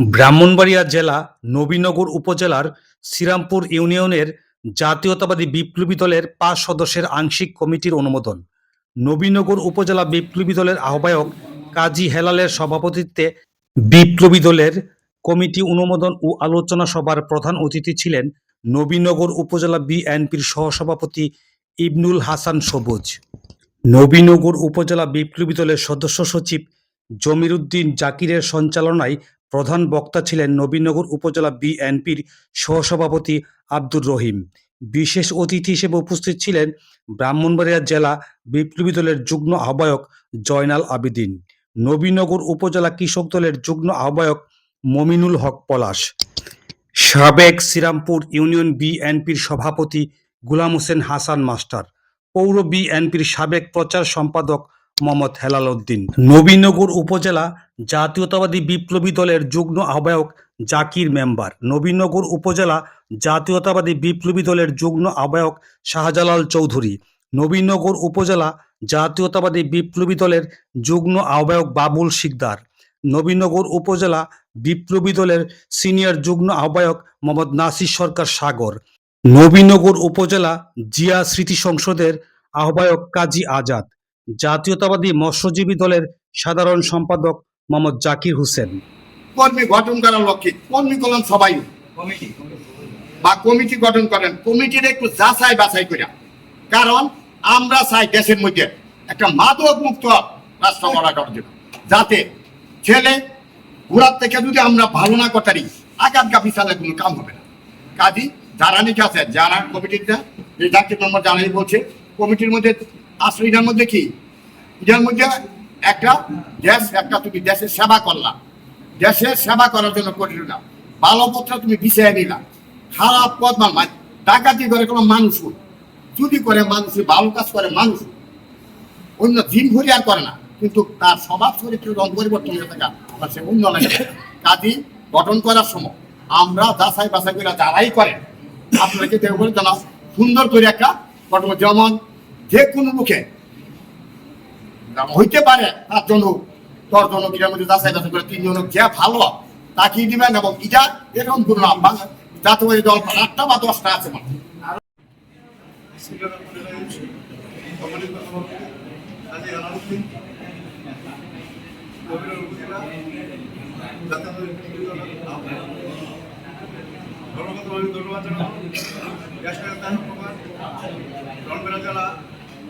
ব্রাহ্মণবাড়িয়া জেলা নবীনগর উপজেলার শ্রীরামপুর ইউনিয়নের জাতীয়তাবাদী বিপ্লবী দলের পাঁচ সদস্যের আংশিক কমিটির অনুমোদন। নবীনগর উপজেলা বিপ্লবী দলের আহ্বায়ক কাজী হেলালের সভাপতিত্বে বিপ্লবী দলের কমিটি অনুমোদন ও আলোচনা সভার প্রধান অতিথি ছিলেন নবীনগর উপজেলা বিএনপির সহসভাপতি ইবনুল হাসান সবুজ। নবীনগর উপজেলা বিপ্লবী দলের সদস্য সচিব জমির উদ্দিন জাকিরের সঞ্চালনায় প্রধান বক্তা ছিলেন নবীনগর উপজেলা বিএনপির সহসভাপতি আব্দুর রহিম। বিশেষ অতিথি হিসেবে উপস্থিত ছিলেন ব্রাহ্মণবাড়িয়া জেলা বিপ্লবী দলের যুগ্ম আহ্বায়ক জয়নাল আবেদিন, নবীনগর উপজেলা কৃষক দলের যুগ্ম আহ্বায়ক মমিনুল হক পলাশ, সাবেক শ্রীরামপুর ইউনিয়ন বিএনপির সভাপতি গুলাম হোসেন হাসান মাস্টার, পৌর বিএনপির সাবেক প্রচার সম্পাদক মোহাম্মদ হেলাল উদ্দিন। নবীনগর উপজেলা জাতীয়তাবাদী বিপ্লবী দলের যুগ্ম আহ্বায়ক জাকির মেম্বার। নবীনগর উপজেলা জাতীয়তাবাদী বিপ্লবী দলের যুগ্ম আহ্বায়ক শাহজালাল চৌধুরী। নবীনগর উপজেলা জাতীয়তাবাদী বিপ্লবী দলের যুগ্ম আহ্বায়ক বাবুল শিকদার। নবীনগর উপজেলা বিপ্লবী দলের সিনিয়র যুগ্ম আহ্বায়ক মোহাম্মদ নাসির সরকার সাগর। নবীনগর উপজেলা জিয়া স্মৃতি সংসদের আহ্বায়ক কাজী আজাদ। জাতীয়তাবাদী মৎস্যজীবী দলের সাধারণ সম্পাদক মোহাম্মদ জাকির হোসেন। কর্মী গঠন করার লক্ষ্যে কর্মী কলম সবাই। বা কমিটি গঠন করেন, কমিটির একটু যাচাই বাছাই করে কারণ আমরা চাই দেশের মধ্যে একটা মাদক মুক্ত রাষ্ট্র গড়া করার জন্য। যাতে ছেলে ঘোরার থেকে যদি আমরা ভালো না করতারি, আঘাত গাফি চালে কোনো কাম হবে না। কাজী যারা নিচে আছে, যারা কমিটিটা এই ডাক্তার নম্বর জানাই বলছে কমিটির মধ্যে আসলে এটার মধ্যে কি? এটার মধ্যে একটা দেশ, একটা তুমি দেশের সেবা করলা। দেশের সেবা করার জন্য করিল না। ভালো পত্র তুমি বিছিয়ে নিলা। খারাপ পথ মানে ডাকাতি করে কোনো মানুষ চুরি করে মানুষ ভালো কাজ করে মানুষ অন্য দিন ঘুরি আর করে না। কিন্তু তার স্বভাব চরিত্রের রং পরিবর্তন হয়ে থাকা বা সে উন্নয়ন কাজী গঠন করার সময় আমরা যাচাই বাছাই করে যারাই করে আপনাকে দেখবেন যেন সুন্দর করে একটা গঠন। যেমন যে কোনো মুখে। হইতে পারে তার জন্য দশ জন যাচাই বাছাই করে তিনজন যে ভালো, তাকেই দিবেন এবং এটা এরকম কোনো দল আটটা বা দশটা আছে মানে। ধন্যবাদ জানাব। জেলা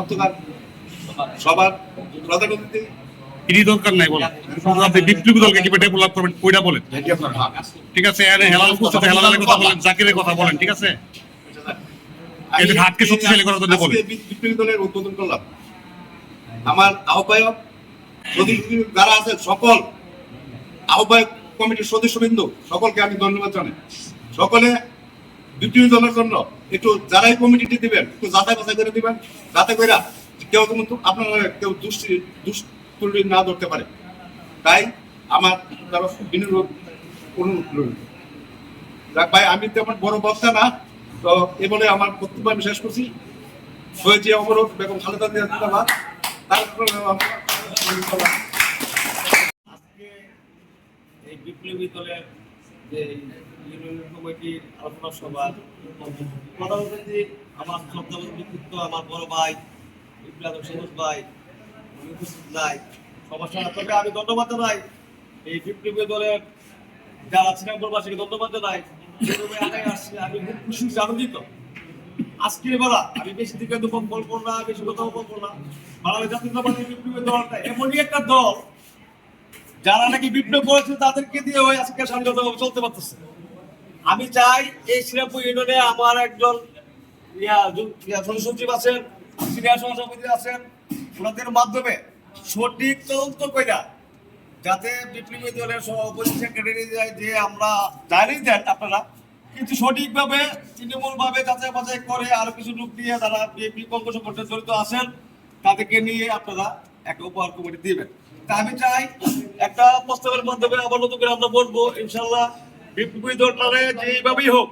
গতকাল সবার প্রধান ইডি দরকার নাই বলা। আপনি বিপ্লবী দলকে কীভাবে ডেভেলপ করবেন ওইটা বলেন। ঠিক আছে এখানে হেলাল উপস্থিত হেলালের কথা বলেন জাকিরের কথা বলেন ঠিক আছে? এদের হাতকে শক্তিশালী করার জন্য বলে। বিপ্লবী দলের উদ্বোধন করলাম। আমার আহ্বায়ক যারা আছেন সকল আহ্বায়ক কমিটির সদস্যবৃন্দ সকলকে আমি ধন্যবাদ জানাই। সকলে বিপ্লবী দলের জন্য একটু যারাই কমিটিটি দিবেন, একটু যাচাই বাছাই করে দিবেন, যাতে করে কেউ কিন্তু আপনারা কেউ দুষ্টি দুষ্টি না ধরতে পারে। তাই আমার তরফ বিনোদ অনুরোধ রইল। যাক ভাই, আমি তেমন বড় বক্তা না, তো এ বলে আমার বক্তব্য আমি শেষ করছি। হয়েছে অবরোধ, বেগম খালেদা তারপরে আজকে এই বিপ্লবী দলের যে ইউনিয়ন কমিটির আলোচনা সভা প্রধান অতিথি আমার শ্রদ্ধা ব্যক্তিত্ব আমার বড় ভাই বিপ্লব সবুজ ভাই উপস্থিত নাই। সমস্যা তবে আমি ধন্যবাদ জানাই। এই বিপ্লবী দলের যারা শ্রীরামপুরবাসীকে ধন্যবাদ জানাই। আমি খুব খুশি আনন্দিত। আজকের বেলা আমি বেশি দিকে বলব না, বেশি কোথাও বলব না। বাংলাদেশ বিপ্লবী দলটা এমনই একটা দল যারা নাকি বিপ্লব করেছে তাদেরকে দিয়ে ওই আজকে স্বাধীনতাভাবে চলতে পারতেছে। আমি চাই এই শ্রীরামপুর ইউনিয়নে আমার একজন সচিব আছেন, সিনিয়র সহসভাপতি আছেন, ওনাদের মাধ্যমে সঠিক তদন্ত কইরা যাতে বিপ্লবী দলের সভাপতি, সেক্রেটারি যায় যে আমরা জানি দেন আপনারা, কিন্তু সঠিকভাবে, তৃণমূলভাবে যাচাই বাছাই করে আরও কিছু লোক নিয়ে যারা বিএনপি কংগ্রেস জড়িত আছেন, তাদেরকে নিয়ে আপনারা একটা উপহার কমিটি দিবেন। তা আমি চাই একটা প্রস্তাবের মাধ্যমে আবার নতুন করে আমরা বলব, ইনশাল্লাহ বিপ্লবী দলটারে যেভাবেই হোক,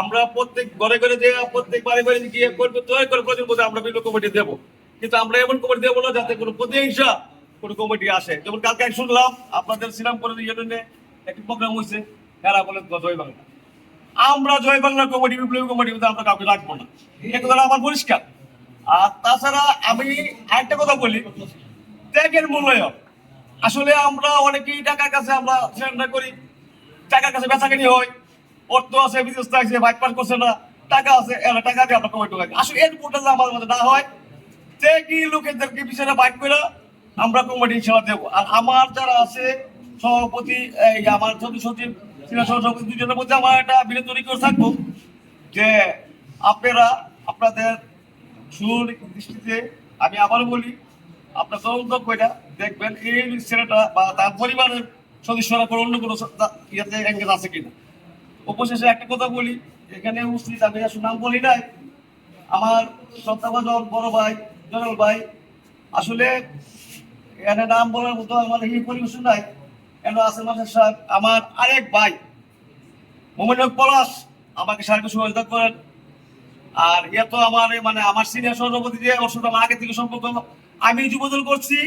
আমরা প্রত্যেক ঘরে ঘরে যে প্রত্যেক বাড়ি বাড়ি গিয়ে করবে, তৈরি করে প্রতিদিন মধ্যে আমরা বিভিন্ন কমিটি দেবো। কিন্তু আমরা এমন কমিটি দেবো না যাতে কোনো প্রতিহিংসা কোনো কমিটি আসে। যেমন কালকে আমি শুনলাম, আপনাদের শ্রীরামপুরে ইউনিয়নে একটি প্রোগ্রাম হয়েছে তারা বলে জয় বাংলা। আমরা জয় বাংলা কমিটি, বিপ্লবী কমিটি আমরা কাউকে রাখব না। কথা আমার পরিষ্কার। আর তাছাড়া আমি আরেকটা কথা বলি, ত্যাগের মূল্যায়ন। আসলে আমরা অনেকেই টাকার কাছে আমরা সিলিন্ডার করি, টাকার কাছে বেচাকেনি হয়। অর্থ আছে বিদেশ আছে বাইক পাস করছে না, টাকা আছে টাকা দিয়ে আমরা কমাই টোকাই আসলে এর পোর্টাল আমাদের মধ্যে না হয়, ত্যাগী লোকেদেরকে পিছনে বাইক করে আমরা কমিটি ইনশাল্লাহ দেবো। আর আমার যারা আছে, সভাপতি, এই আমার সচিব সচিব সিনিয়র সভাপতি দুজনের মধ্যে আমার একটা বিনোদনী করে থাকব, যে আপনারা আপনাদের সুর দৃষ্টিতে, আমি আবারও বলি, আপনার তদন্ত করে দেখবেন এই ছেলেটা বা তার পরিবারের সদস্যরা কোনো অন্য কোনো ইয়েতে এঙ্গেজ আছে কিনা। অবশেষে একটা কথা বলি, এখানে উপস্থিত আমি আসলে নাম বলি নাই। আমার সত্তাভাজন বড় ভাই, জনল ভাই, আসলে এখানে নাম বলার মতো আমার এই পরিবেশ নাই। কেন আছে মাসের সাহেব, আমার আরেক ভাই, মোমিন পলাশ, আমাকে সাহায্য সহযোগিতা করেন। আর এ তো আমার মানে আমার সিনিয়র সভাপতি যে ওর সাথে আমার আগে থেকে সম্পর্ক, আমি যুবদল করছি।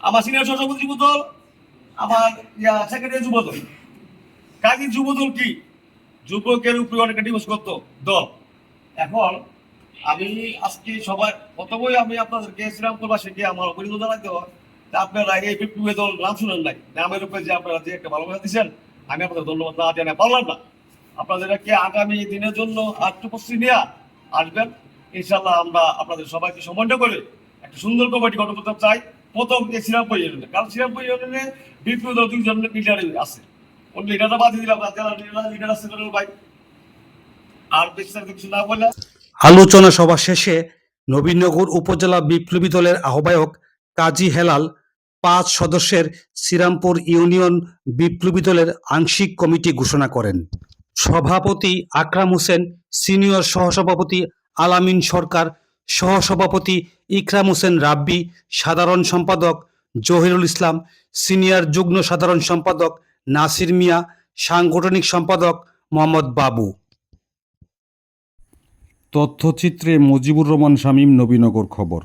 আমার সিনিয়র সভাপতি যুবদল, আমার ইয়া সেক্রেটারি যুবদল। কাজী যুবদল কি? যুবকের উপরে অনেক ডিভোর্স করতো, দল। এখন আমি আজকে সবাই, প্রথমেই আমি আপনাদেরকে শ্রীরামপুরবাসীকে আমার অভিনন্দন জানাতে হয়। আপনারা এই বিপ্লবী দল নাম শুনেন নাই। নামের উপরে যে আপনারা যে একটা ভালোবাসা দিচ্ছেন আমি আপনাদের ধন্যবাদ না জানাই পারলাম না। আপনাদেরকে আগামী দিনের জন্য প্রস্তুতি নেওয়া আসবেন। ইনশাল্লাহ আমরা আপনাদের সবাইকে সমন্বয় করে একটা সুন্দর কমিটি গঠন করতে চাই। প্রথম যে শ্রীরামপুর ইউনিয়নে। কারণ শ্রীরামপুর ইউনিয়নে বিপ্লবী দুইজন লিডার আছে। লিডারটা বাদ দিলাম লিডার আছে ভাই। আর বিস্তারিত কিছু না বলে আলোচনা সভা শেষে নবীনগর উপজেলা বিপ্লবী দলের আহ্বায়ক কাজী হেলাল, পাঁচ সদস্যের শ্রীরামপুর ইউনিয়ন বিপ্লবী দলের আংশিক কমিটি ঘোষণা করেন। সভাপতি আকরাম হোসেন, সিনিয়র সহসভাপতি আলামিন সরকার, সহসভাপতি ইকরাম হোসেন রাব্বি, সাধারণ সম্পাদক জহিরুল ইসলাম, সিনিয়র যুগ্ম সাধারণ সম্পাদক নাসির মিয়া, সাংগঠনিক সম্পাদক মোহাম্মদ বাবু। তথ্যচিত্রে মুজিবুর রহমান শামীম, নবীনগর খবর।